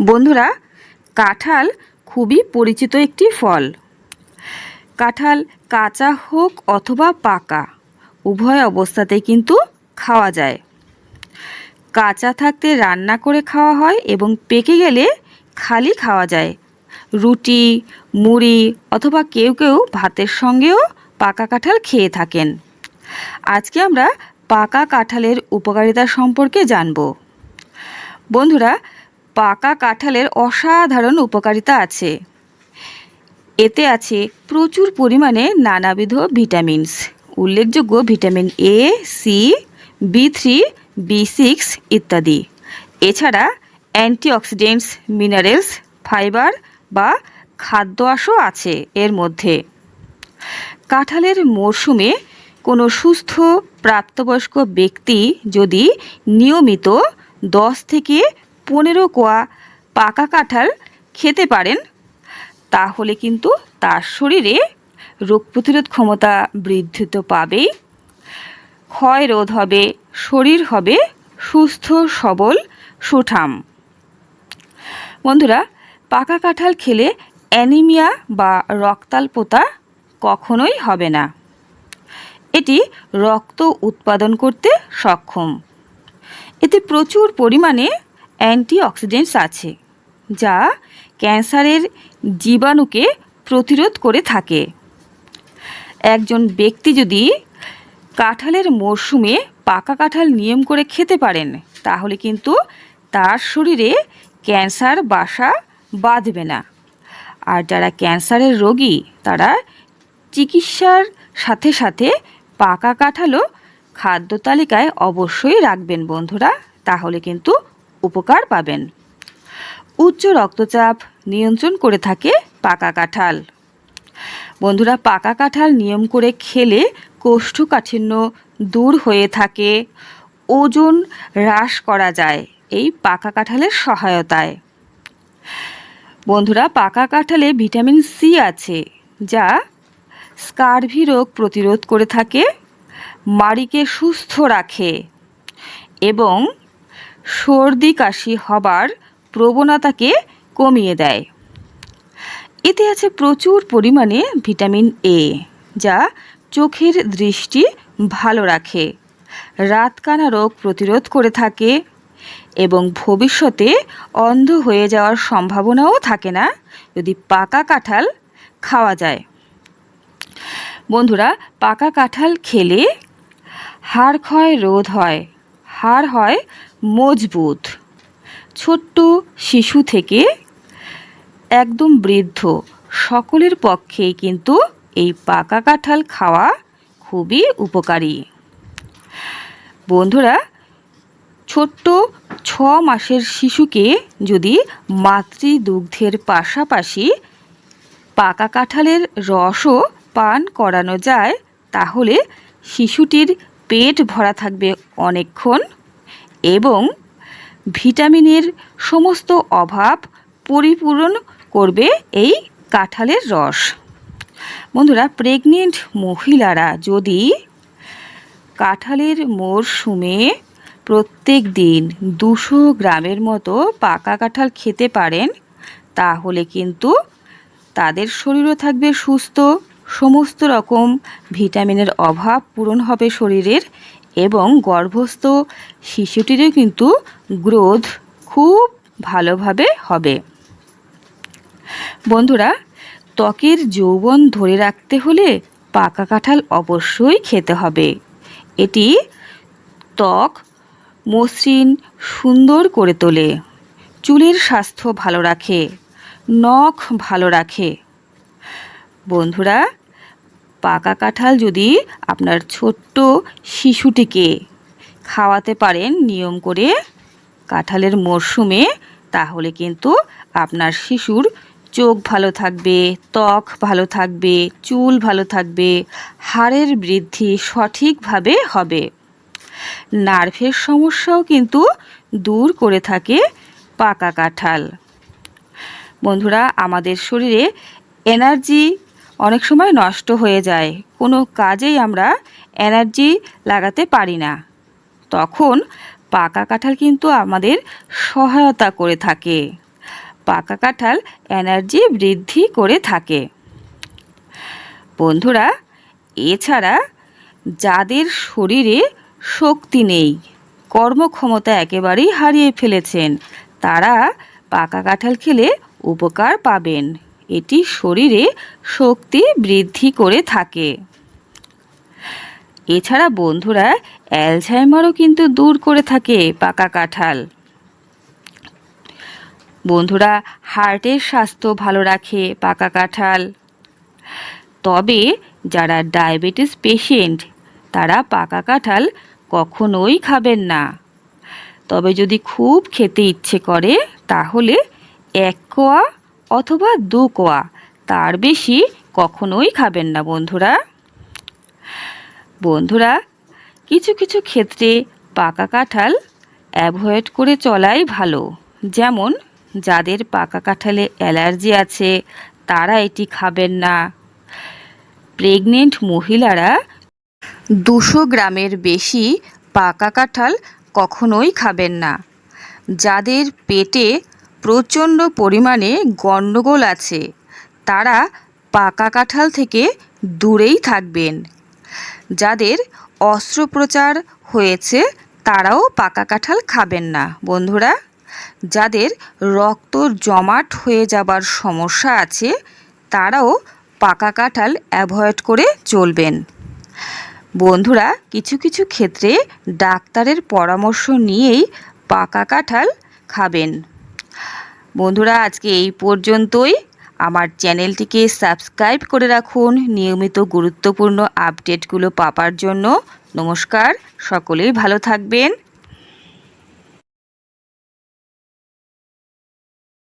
বন্ধুরা, কাঁঠাল খুবই পরিচিত একটি ফল। কাঁঠাল কাঁচা হোক অথবা পাকা, উভয় অবস্থাতেই কিন্তু খাওয়া যায়। কাঁচা থাকতে রান্না করে খাওয়া হয় এবং পেকে গেলে খালি খাওয়া যায়। রুটি, মুড়ি অথবা কেউ কেউ ভাতের সঙ্গেও পাকা কাঁঠাল খেয়ে থাকেন। আজকে আমরা পাকা কাঁঠালের উপকারিতা সম্পর্কে জানব। বন্ধুরা পাকা কাঁঠালের অসাধারণ উপকারিতা আছে। এতে আছে প্রচুর পরিমাণে নানাবিধ ভিটামিনস। উল্লেখযোগ্য vitamin A C B three B six ইত্যাদি। এছাড়া অ্যান্টিঅক্সিডেন্টস, মিনারেলস, ফাইবার বা খাদ্য আঁশও আছে এর মধ্যে। কাঁঠালের মরশুমে কোনো সুস্থ প্রাপ্তবয়স্ক ব্যক্তি যদি নিয়মিত দশ থেকে পনেরো কোয়া পাকা কাঁঠাল খেতে পারেন, তাহলে কিন্তু তার শরীরে রোগ প্রতিরোধ ক্ষমতা বৃদ্ধি তো পাবেই। ক্ষয় রোধ হবে, শরীর হবে সুস্থ, সবল, সুঠাম। বন্ধুরা, পাকা কাঁঠাল খেলে অ্যানিমিয়া বা রক্তাল্পতা কখনোই হবে না। এটি রক্ত উৎপাদন করতে সক্ষম। এতে প্রচুর পরিমাণে অ্যান্টিঅক্সিডেন্টস আছে, যা ক্যান্সারের জীবাণুকে প্রতিরোধ করে থাকে। একজন ব্যক্তি যদি কাঁঠালের মরশুমে পাকা কাঁঠাল নিয়ম করে খেতে পারেন, তাহলে কিন্তু তার শরীরে ক্যান্সার বাসা বাঁধবে না। আর যারা ক্যান্সারের রোগী, তারা চিকিৎসার সাথে সাথে পাকা কাঁঠালও খাদ্য তালিকায় অবশ্যই রাখবেন বন্ধুরা। তাহলে কিন্তু উপকার পাবেন। উচ্চ রক্তচাপ নিয়ন্ত্রণ করে থাকে পাকা কাঁঠাল। বন্ধুরা, পাকা কাঁঠাল নিয়ম করে খেলে কোষ্ঠকাঠিন্য দূর হয়ে থাকে, ওজন হ্রাস করা যায় এই পাকা কাঁঠালের সহায়তায়। বন্ধুরা, পাকা কাঁঠালে ভিটামিন সি আছে, যা স্কারভি রোগ প্রতিরোধ করে থাকে, মাড়িকে সুস্থ রাখে এবং সর্দি কাশি হবার প্রবণতাকে কমিয়ে দেয়। এতে আছে প্রচুর পরিমাণে ভিটামিন এ যা চোখের দৃষ্টি ভালো রাখে, রাতকানা রোগ প্রতিরোধ করে থাকে এবং ভবিষ্যতে অন্ধ হয়ে যাওয়ার সম্ভাবনাও থাকে না যদি পাকা কাঁঠাল খাওয়া যায়। বন্ধুরা, পাকা কাঁঠাল খেলে হাড় ক্ষয় রোধ হয়। হাড় হয় মজবুত। ছোট্ট শিশু থেকে একদম বৃদ্ধ। সকলের পক্ষেই কিন্তু এই পাকা কাঁঠাল খাওয়া খুবই উপকারী। বন্ধুরা, ছোট্ট ছ মাসের শিশুকে যদি মাতৃদুগ্ধের পাশাপাশি পাকা কাঁঠালের রসও পান করানো যায়, তাহলে শিশুটির পেট ভরা থাকবে অনেকক্ষণ। এবং ভিটামিনের সমস্ত অভাব পরিপূরণ করবে এই কাঁঠালের রস। বন্ধুরা প্রেগনেন্ট মহিলারা যদি কাঁঠালের মরশুমে প্রত্যেক দিন দুশো গ্রামের মতো পাকা কাঁঠাল খেতে পারেন, তাহলে কিন্তু তাদের শরীরও থাকবে সুস্থ। সমস্ত রকম ভিটামিনের অভাব পূরণ হবে শরীরের। এবং গর্ভস্থ শিশুটিরও কিন্তু গ্রোথ খুব ভালোভাবে হবে। বন্ধুরা, ত্বকের যৌবন ধরে রাখতে হলে পাকা কাঁঠাল অবশ্যই খেতে হবে। এটি ত্বক মসৃণ, সুন্দর করে তোলে, চুলের স্বাস্থ্য ভালো রাখে, নখ ভালো রাখে। বন্ধুরা পাকা কাঁঠাল যদি আপনার ছোট্ট শিশুটিকে খাওয়াতে পারেন নিয়ম করে কাঁঠালের মরশুমে, তাহলে কিন্তু আপনার শিশুর চোখ ভালো থাকবে, ত্বক ভালো থাকবে, চুল ভালো থাকবে, হাড়ের বৃদ্ধি সঠিকভাবে হবে। নার্ভের সমস্যাও কিন্তু দূর করে থাকে পাকা কাঁঠাল। বন্ধুরা, আমাদের শরীরে এনার্জি অনেক সময় নষ্ট হয়ে যায়। কোনো কাজেই আমরা এনার্জি লাগাতে পারি না। তখন পাকা কাঁঠাল কিন্তু আমাদের সহায়তা করে থাকে। পাকা কাঁঠাল এনার্জি বৃদ্ধি করে থাকে। বন্ধুরা, এছাড়া যাদের শরীরে শক্তি নেই, কর্মক্ষমতা একেবারেই হারিয়ে ফেলেছেন, তারা পাকা কাঁঠাল খেলে উপকার পাবেন। এটি শরীরে শক্তি বৃদ্ধি করে থাকে। এছাড়া বন্ধুরা, অ্যালঝাইমারও কিন্তু দূর করে থাকে পাকা কাঁঠাল। বন্ধুরা, হার্টের স্বাস্থ্য ভালো রাখে পাকা কাঁঠাল। তবে যারা ডায়াবেটিস পেশেন্ট, তারা পাকা কাঁঠাল কখনোই খাবেন না। তবে যদি খুব খেতে ইচ্ছে করে, তাহলে এক কোয়া অথবা দু কোয়া। তার বেশি কখনোই খাবেন না বন্ধুরা। বন্ধুরা, কিছু কিছু ক্ষেত্রে পাকা কাঁঠাল অ্যাভয়েড করে চলাই ভালো। যেমন, যাদের পাকা কাঁঠালে অ্যালার্জি আছে, তারা এটি খাবেন না। প্রেগনেন্ট মহিলারা দুশো গ্রামের বেশি পাকা কাঁঠাল কখনোই খাবেন না। যাদের পেটে প্রচণ্ড পরিমাণে গণ্ডগোল আছে। তারা পাকা কাঁঠাল থেকে দূরেই থাকবেন। যাদের অস্ত্রোপচার হয়েছে, তারাও পাকা কাঁঠাল খাবেন না, বন্ধুরা। যাদের রক্ত জমাট হয়ে যাবার সমস্যা আছে, তারাও পাকা কাঁঠাল অ্যাভয়েড করে চলবেন। বন্ধুরা, কিছু কিছু ক্ষেত্রে ডাক্তারের পরামর্শ নিয়েই পাকা কাঁঠাল খাবেন। বন্ধুরা, আজকে এই পর্যন্তই। আমার চ্যানেলটিকে সাবস্ক্রাইব করে রাখুন। নিয়মিত গুরুত্বপূর্ণ আপডেটগুলো পাওয়ার জন্য নমস্কার। সকলেই ভালো থাকবেন।